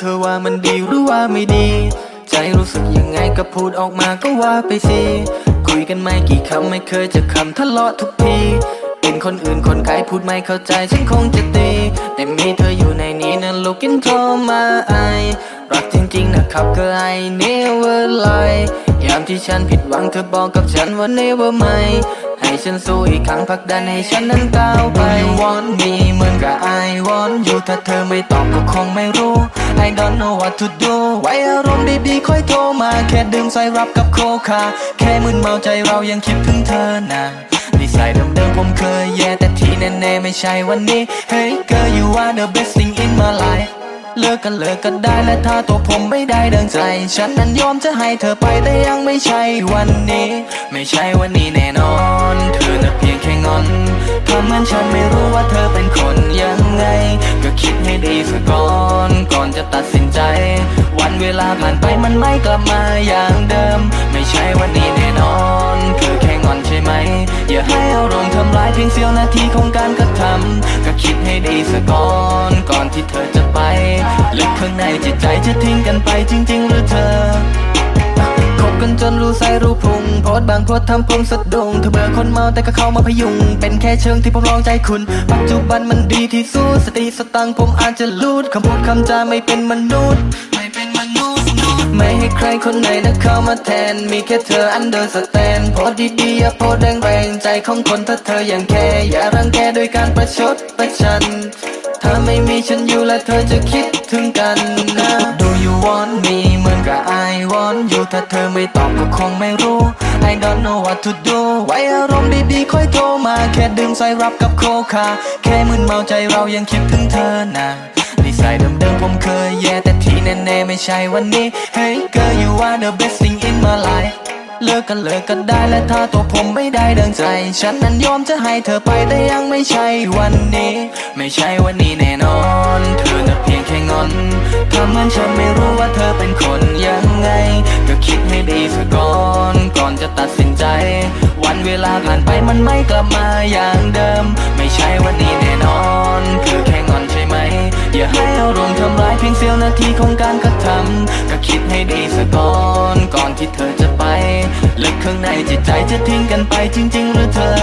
เธอว่ามันดีหรือว่าไม่ดี ใจรู้สึกยังไงก็พูดออกมาก็ว่าไปสิ คุยกันไม่กี่คำไม่เคยจะคำทะเลาะทุกทีเป็นคนอื่นคนไกลพูดไม่เข้าใจฉันคงจะตี แต่มีเธออยู่ในนี้นะลูกกินโทรมาไอรักจริงๆนะครับก็ I never lie ยามที่ฉันผิดหวังเธอบอกกับฉันว่า never ไม่ให้ฉันสู้อีกครั้งผลักดันให้ฉันนั้นก้าวไป You want me เหมือนกับ I want you ถ้าเธอไม่ตอบก็คงไม่รู้ I don't know what to do ไว้อารมณ์ดีๆค่อยโทรมา แค่ดื่มใส่รับกับโคคา แค่มึนเมาใจเรายังคิดถึงเธอนะนิสัยเดิมๆผมเคยแย่แต่ที่แน่ๆไม่ใช่วันนี้ Hey girl you are the best thing in my life เลิกกันเลิกกันได้และถ้าตัวผมไม่ได้ดังใจ ฉันนั้นยอมจะให้เธอไปแต่ยังไม่ใช่วันนี้ ไม่ใช่วันนี้แน่นอน เธอน่ะเพียงแค่งอนทำเหมือนฉันไม่รู้ว่าเธอเป็นคนยังไง ก็คิดให้ดีซะก่อนก่อน จะตัดสินใจ วันเวลาผ่านไปมันไม่กลับมาอย่างเดิม ไม่ใช่วันนี้แน่นอนเธอแค่งอนใช่ไหม อย่าให้อารมณ์ทำลายเพียงเสี้ยวนาทีของการกระทำก็คิดให้ดีซะก่อน ก่อนที่เธอจะไปลึกข้างในจิตใจจะทิ้งกันไปจริง ๆ หรือเธอ จนรู้ไส้รู้พุงโพสบางโพสทำผมสะดุงเธอเบื่อคนเมาแต่ก็เข้ามาพยุง เป็นแค่เชิงที่ผมลองใจคุณ ปัจจุบันมันดีที่สุดสติสตังผมอาจจะลูดคำพูดคำจาไม่เป็นมนุษย์ ไม่เป็นมนุษย์ไม่ให้ใครคนไหนนะเข้ามาแทน มีแค่เธออันเดอร์สแตนโพสดีๆอย่าโพสต์แรงใจของคนถ้าเธออยังแค่อย่ารังแกโดยการประชดประชันถ้าไม่มีฉันอยู่และเธอจะคิดถึงกันนะ Do you want me you ถ้าเธอไม่ตอบก็คงไม่รู้ I don't know what to do ไว้อารมณ์ดีๆค่อยโทรมา แค่ดื่มใส่รับกับโคคา แค่มึนเมาใจเรายังคิดถึงเธอนะนิสัยเดิมๆผมเคยแย่แต่ที่แน่ๆไม่ใช่วันนี้ Hey girl you are the best thing in my life เลิกกันเลิกกันได้และถ้าตัวผมไม่ได้ดังใจ ฉันนั้นยอมจะให้เธอไปแต่ยังไม่ใช่วันนี้ ไม่ใช่วันนี้แน่นอน เธอน่ะเพียงแค่งอนทำเหมือนฉันไม่รู้ว่าเธอเป็นคนยังไง ก็คิดให้ดีซะก่อน ก่อนจะตัดสินใจ วันเวลาผ่านไปมันไม่กลับมาอย่างเดิม ไม่ใช่วันนี้แน่นอนเธอแค่งอนใช่ไหม อย่าให้อารมณ์ทำร้ายเพียงเสี้ยวนาทีของการกระทำก็คิดให้ดีซะก่อน ก่อนที่เธอจะไปลึกข้างในจิตใจจะทิ้งกันไปจริง ๆ หรือเธอ